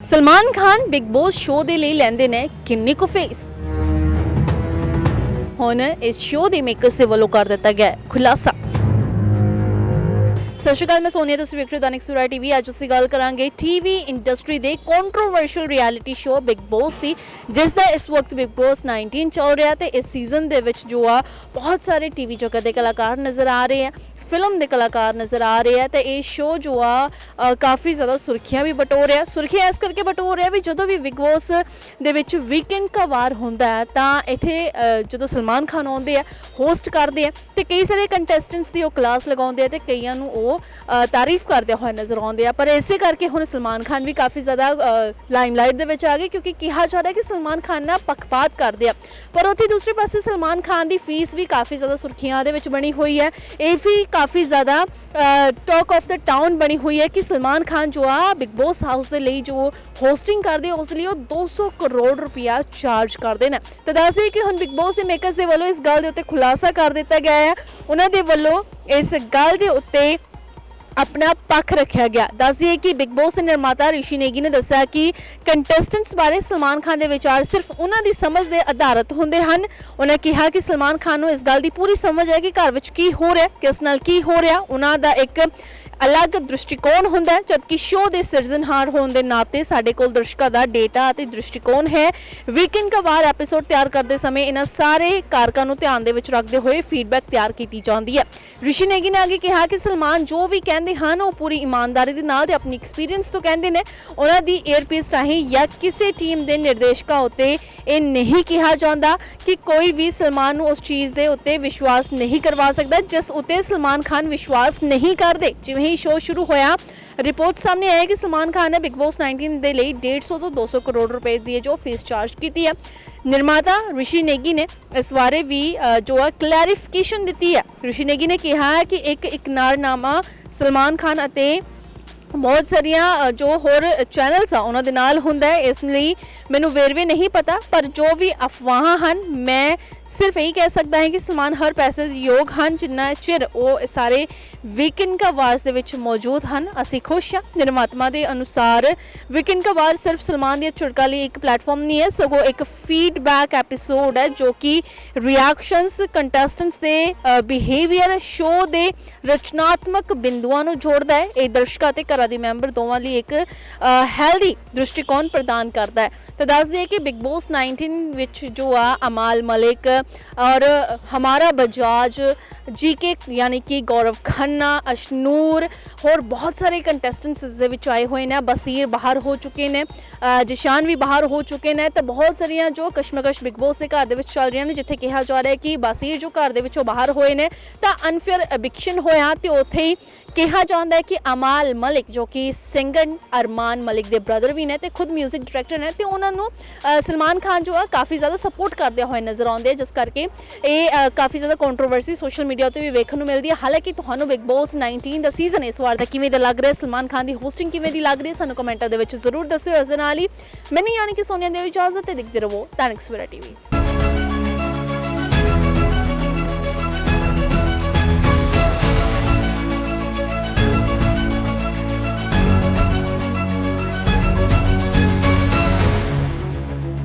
Salman Khan Bigg Boss show ਦੇ ਲਈ ਲੈਂਦੇ ਨੇ ਕਿੰਨੇ ਕੁ ਫੇਸ? ਹੁਣ ਇਸ ਸ਼ੋਅ ਦੇ ਮੇਕਰਸ ਦੇ ਵੱਲੋਂ ਕਰ ਦਿੱਤਾ ਗਿਆ ਖੁਲਾਸਾ। ਸਤਿ ਸ਼੍ਰੀ ਅਕਾਲ, ਮੈਂ ਸੋਨੀਆ, ਤੁਸੀਂ ਵੇਖ ਰਹੇ ਹੋ ਸੁਰਾ ਸੂਰਾ ਟੀਵੀ। ਅੱਜ ਅਸੀਂ ਗੱਲ ਕਰਾਂਗੇ ਟੀਵੀ ਇੰਡਸਟਰੀ ਦੇ controversial reality show Bigg Boss ਦੀ, ਜਿਸ ਦਾ ਇਸ ਵਕਤ ਬਿਗ ਬੌਸ 19 ਚੱਲ ਰਿਹਾ ਤੇ ਇਸ ਸੀਜ਼ਨ ਦੇ ਵਿੱਚ ਜੋ ਆ, ਬਹੁਤ ਸਾਰੇ ਟੀਵੀ ਜਗਤ ਦੇ ਕਲਾਕਾਰ ਨਜ਼ਰ ਆ ਰਹੇ ਆ ਫਿਲਮ ਦੇ ਕਲਾਕਾਰ ਨਜ਼ਰ ਆ ਰਹੇ ਆ ਤੇ ਇਹ ਸ਼ੋਅ ਜੋ ਆ ਕਾਫੀ ਜ਼ਿਆਦਾ ਸੁਰਖੀਆਂ ਵੀ ਬਟੋ ਰਿਹਾ। ਸੁਰਖੀਆਂ ਇਸ ਕਰਕੇ ਬਟੋਰ ਰਿਹਾ ਵੀ ਜਦੋਂ ਵੀ ਬਿਗ ਬੌਸ ਦੇ ਵਿੱਚ ਵੀਕਐਂਡ ਦਾ ਵਾਰ ਹੁੰਦਾ ਹੈ, ਤਾਂ ਇੱਥੇ ਜਦੋਂ ਸਲਮਾਨ ਖਾਨ ਆਉਂਦੇ ਆ ਹੋਸਟ ਕਰਦੇ ਆ, ਤੇ ਕਈ ਸਾਰੇ ਕੰਟੈਸਟੈਂਟਸ ਦੀ ਉਹ ਕਲਾਸ ਲਗਾਉਂਦੇ ਆ ਤੇ ਕਈਆਂ ਨੂੰ ਉਹ ਅ, ਤਾਰੀਫ ਕਰਦੇ ਹੋਏ ਨਜ਼ਰ ਆਉਂਦੇ ਆ। ਪਰ ਇਸੇ ਕਰਕੇ ਹੁਣ ਸਲਮਾਨ ਖਾਨ ਵੀ ਕਾਫੀ ਜ਼ਿਆਦਾ ਲਾਈਮਲਾਈਟ ਦੇ ਵਿੱਚ ਆ ਗਏ ਕਿਉਂਕਿ ਕਿਹਾ ਜਾ ਰਿਹਾ ਕਿ ਸਲਮਾਨ ਖਾਨ ਨਾ ਪੱਖਪਾਤ ਕਰਦੇ ਆ। ਪਰ ਉੱਥੇ ਦੂਸਰੇ ਪਾਸੇ ਸਲਮਾਨ ਖਾਨ ਦੀ ਫੀਸ ਵੀ ਕਾਫੀ ਜ਼ਿਆਦਾ ਸੁਰਖੀਆਂ ਦੇ ਵਿੱਚ ਬਣੀ ਹੋਈ ਹੈ। ਇਹ ਵੀ ਕਾਫੀ ਜ਼ਿਆਦਾ ਟਾਕ ਆਫ ਦਾ ਟਾਊਨ ਬਣੀ ਹੋਈ ਹੈ ਕਿ ਸਲਮਾਨ ਖਾਨ ਜੋ ਆ ਬਿਗ ਬੌਸ ਹਾਊਸ ਦੇ ਲਈ ਜੋ ਹੋਸਟਿੰਗ ਕਰਦੇ ਉਸ ਲਈ ਉਹ 200 ਕਰੋੜ ਰੁਪਇਆ ਚਾਰਜ ਕਰਦੇ ਨੇ। ਤਾਂ ਦੱਸਦੇ ਕਿ ਹੁਣ ਬਿਗ ਬੌਸ ਦੇ ਮੇਕਰਸ ਦੇ ਵੱਲੋਂ ਇਸ ਗੱਲ ਦੇ ਉੱਤੇ ਖੁਲਾਸਾ ਕਰ ਦਿੱਤਾ ਗਿਆ ਹੈ। ਉਹਨਾਂ ਦੇ ਵੱਲੋਂ ਇਸ ਗੱਲ ਦੇ ਉੱਤੇ ਆਪਣਾ ਪੱਖ ਰੱਖਿਆ ਗਿਆ। ਦੱਸਦੀਏ ਕਿ ਬਿਗ ਬੌਸ ਦੇ ਨਿਰਮਾਤਾ ਰਿਸ਼ੀ ਨੇਗੀ ਨੇ ਦੱਸਿਆ ਕਿ ਕੰਟੈਸਟੈਂਟਸ ਬਾਰੇ ਸਲਮਾਨ ਖਾਨ ਦੇ ਵਿਚਾਰ ਸਿਰਫ ਉਹਨਾਂ ਦੀ ਸਮਝ ਦੇ ਆਧਾਰਿਤ ਹੁੰਦੇ ਹਨ। ਉਹਨਾਂ ਕਿਹਾ ਕਿ ਸਲਮਾਨ ਖਾਨ ਨੂੰ ਇਸ ਗੱਲ ਦੀ ਪੂਰੀ ਸਮਝ ਹੈ ਕਿ ਘਰ ਵਿੱਚ ਕੀ ਹੋ ਰਿਹਾ, ਕਿਸ ਨਾਲ ਕੀ ਹੋ ਰਿਹਾ, ਉਹਨਾਂ ਦਾ ਇੱਕ ਅਲੱਗ ਦ੍ਰਿਸ਼ਟੀਕੋਣ ਹੁੰਦਾ ਹੈ, ਜਦਕਿ ਸ਼ੋਅ ਦੇ ਸਿਰਜਣਹਾਰ ਹੋਣ ਦੇ ਨਾਤੇ ਸਾਡੇ ਕੋਲ ਦਰਸ਼ਕਾਂ ਦਾ ਡੇਟਾ ਅਤੇ ਦ੍ਰਿਸ਼ਟੀਕੋਣ ਹੈ। ਵੀਕਐਂਡ ਦਾ ਐਪੀਸੋਡ ਤਿਆਰ ਕਰਦੇ ਸਮੇਂ ਇਹਨਾਂ ਸਾਰੇ ਕਾਰਕਾਂ ਨੂੰ ਧਿਆਨ ਦੇ ਵਿੱਚ ਰੱਖਦੇ ਹੋਏ ਫੀਡਬੈਕ ਤਿਆਰ ਕੀਤੀ ਜਾਂਦੀ ਹੈ। ਰਿਸ਼ੀ ਨੇਗੀ ਨੇ ਅੱਗੇ ਕਿਹਾ ਕਿ ਸਲਮਾਨ ਜੋ ਵੀ ਕਹਿੰਦੇ ਹਨ, ਉਹ ਪੂਰੀ ਇਮਾਨਦਾਰੀ ਦੇ ਨਾਲ ਤੇ ਆਪਣੀ ਐਕਸਪੀਰੀਅੰਸ ਤੋਂ ਕਹਿੰਦੇ ਨੇ। ਉਹਨਾਂ ਦੀ 에ਅਰਪੀਸ ਰਾਹੀਂ ਜਾਂ ਕਿਸੇ ਟੀਮ ਦੇ ਨਿਰਦੇਸ਼ਕਾਂ ਉੱਤੇ ਇਹ ਨਹੀਂ ਕਿਹਾ ਜਾਂਦਾ ਕਿ ਕੋਈ ਵੀ ਸਲਮਾਨ ਨੂੰ ਉਸ ਚੀਜ਼ ਦੇ ਉੱਤੇ ਵਿਸ਼ਵਾਸ ਨਹੀਂ ਕਰਵਾ ਸਕਦਾ, ਜਿਸ ਉੱਤੇ ਸਲਮਾਨ ਖਾਨ ਵਿਸ਼ਵਾਸ ਨਹੀਂ ਕਰਦੇ। ਜਿਵੇਂ ਹੀ ਸ਼ੋਅ ਸ਼ੁਰੂ ਹੋਇਆ। ਰਿਪੋਰਟ ਸਾਹਮਣੇ ਆਇਆ ਕਿ ਸਲਮਾਨ ਖਾਨ ਨੇ ਬਿਗ ਬੌਸ 19 ਦੇ ਲਈ 150 ਤੋਂ 200 ਕਰੋੜ ਰੁਪਏ ਦੀ ਜੋ ਫੀਸ ਚਾਰਜ ਕੀਤੀ ਹੈ। ਨਿਰਮਾਤਾ ਰਿਸ਼ੀ ਨੇਗੀ ਨੇ ਇਸ ਬਾਰੇ ਵੀ ਜੋ ਹੈ ਕਲੈਰੀਫਿਕੇਸ਼ਨ ਦਿੱਤੀ ਹੈ। ਰਿਸ਼ੀ ਨੇਗੀ ਨੇ ਕਿਹਾ ਹੈ ਕਿ ਇੱਕ ਇਕਰਾਰਨਾਮਾ ਸਲਮਾਨ ਖਾਨ ਅਤੇ ਬਹੁਤ ਸਾਰੀਆਂ ਜੋ ਹੋਰ ਚੈਨਲਸ ਆ, ਉਹਨਾਂ ਦੇ ਨਾਲ ਹੁੰਦਾ ਹੈ। ਇਸ ਲਈ ਮੈਨੂੰ ਵੇਰਵੇ ਨਹੀਂ ਪਤਾ, ਪਰ ਜੋ ਵੀ ਅਫਵਾਹਾਂ ਹਨ, ਮੈਂ ਸਿਰਫ ਇਹੀ ਕਹਿ ਸਕਦਾ ਹਾਂ ਕਿ ਸਲਮਾਨ ਹਰ ਪੈਸੇ ਦੇ ਯੋਗ ਹਨ, ਜਿੰਨਾ ਚਿਰ ਉਹ ਸਾਰੇ ਵੀਕਐਂਡ ਕਾ ਦੇ ਵਿੱਚ ਮੌਜੂਦ ਹਨ। ਅਸੀਂ ਖੁਸ਼ ਹਾਂ, ਨਿਰਮਾਤਮਾ ਦੇ ਅਨੁਸਾਰ ਵੀਕਐਂਡ ਕਾ ਵਾਰ ਸਿਰਫ ਸਲਮਾਨ ਦੀ ਚੁਟਕਾ ਲਈ ਇੱਕ ਪਲੇਟਫਾਰਮ ਨਹੀਂ ਹੈ, ਸਗੋਂ ਇੱਕ ਫੀਡਬੈਕ ਐਪੀਸੋਡ ਹੈ, ਜੋ ਕਿ ਰਿਐਕਸ਼ਨਸ ਕੰਟੈਸਟੈਂਟਸ ਦੇ ਬਿਹੇਵੀਅਰ ਸ਼ੋਅ ਦੇ ਰਚਨਾਤਮਕ ਬਿੰਦੂਆਂ ਨੂੰ ਜੋੜਦਾ ਹੈ। ਇਹ ਦਰਸ਼ਕਾਂ ਤੇ ਘਰਾਂ ਦੇ ਮੈਂਬਰ ਦੋਵਾਂ ਲਈ ਇੱਕ ਹੈਲਦੀ ਦ੍ਰਿਸ਼ਟੀਕੋਣ ਪ੍ਰਦਾਨ ਕਰਦਾ ਹੈ। ਤਾਂ ਦੱਸ ਦਈਏ ਕਿ ਬਿਗ ਬੌਸ 19 ਵਿੱਚ ਜੋ ਆ ਅਮਾਲ ਮਲਿਕ ਔਰ ਹਮਾਰਾ ਬਜਾਜ ਜੀਕੇ ਯਾਨੀ ਕਿ ਗੌਰਵ ਖੰਨਾ ਅਸ਼ਨੂਰ ਹੋਰ ਬਹੁਤ ਸਾਰੇ ਕੰਟੈਸਟੈਂਟਸ ਦੇ ਵਿੱਚ ਆਏ ਹੋਏ ਨੇ। ਬਸੀਰ ਬਾਹਰ ਹੋ ਚੁੱਕੇ ਨੇ ਅ, ਜਿਸ਼ਾਨ ਵੀ ਬਾਹਰ ਹੋ ਚੁੱਕੇ ਨੇ। ਤੇ ਬਹੁਤ ਸਾਰੀਆਂ ਜੋ ਕਸ਼ਮਕਸ਼ ਬਿਗ ਬੌਸ ਦੇ ਘਰ ਦੇ ਵਿੱਚ ਚੱਲ ਰਹੀਆਂ ਨੇ ਜਿੱਥੇ ਕਿਹਾ ਜਾ ਰਿਹਾ ਹੈ ਕਿ ਬਸੀਰ ਜੋ ਘਰ ਦੇ ਵਿੱਚੋਂ ਬਾਹਰ ਹੋਏ ਨੇ ਤਾਂ ਅਨਫੇਅਰ ਐਵਿਕਸ਼ਨ ਹੋਇਆ ਤੇ ਉੱਥੇ ਹੀ ਕਿਹਾ ਜਾਂਦਾ ਹੈ ਕਿ ਅਮਾਲ ਮਲਿਕ ਜੋ ਕਿ ਸਿੰਗਰ ਅਰਮਾਨ ਮਲਿਕ ਦੇ ਬ੍ਰਦਰ ਵੀ ਨੇ ਤੇ ਖੁਦ 뮤직 ਡਾਇਰੈਕਟਰ ਨੇ ਤੇ ਉਹਨਾਂ ਨੂੰ ਸਲਮਾਨ ਖਾਨ ਜੋ ਆ ਕਾਫੀ ਜ਼ਿਆਦਾ ਸਪੋਰਟ ਕਰਦੇ ਹੋਏ ਨਜ਼ਰ ਆਉਂਦੇ ਆ, ਜਿਸ ਕਰਕੇ ਇਹ ਕਾਫੀ ਜ਼ਿਆਦਾ ਕੰਟਰੋਵਰਸੀ ਸੋਸ਼ਲ ਮੀਡੀਆ ਉੱਤੇ ਵੀ ਵੇਖਣ ਨੂੰ ਮਿਲਦੀ ਹੈ ਹਾਲਾਂਕਿ ਤੁਹਾਨੂੰ ਬਿਗ ਬੌਸ 19 ਦਾ ਸੀਜ਼ਨ ਇਸ ਵਾਰ ਦਾ ਕਿਵੇਂ ਦਾ ਲੱਗ ਰਿਹਾ, ਸਲਮਾਨ ਖਾਨ ਦੀ ਹੋਸਟਿੰਗ ਕਿਵੇਂ ਦੀ ਲੱਗ ਰਹੀ ਹੈ, ਸਾਨੂੰ ਕਮੈਂਟਾਂ ਦੇ ਵਿੱਚ ਜ਼ਰੂਰ ਦੱਸਿਓ। ਇਸ ਦੇ ਨਾਲ ਹੀ ਮੈਨੂੰ ਯਾਨੀ ਕਿ ਸੋਨੀਆ ਦੇਵੀ ਇਜਾਜ਼ਤ ਤੇ ਦੇਖਦੇ ਰਹੋ ਦੈਨਿਕ ਸਵੇਰਾ ਟੀਵੀ।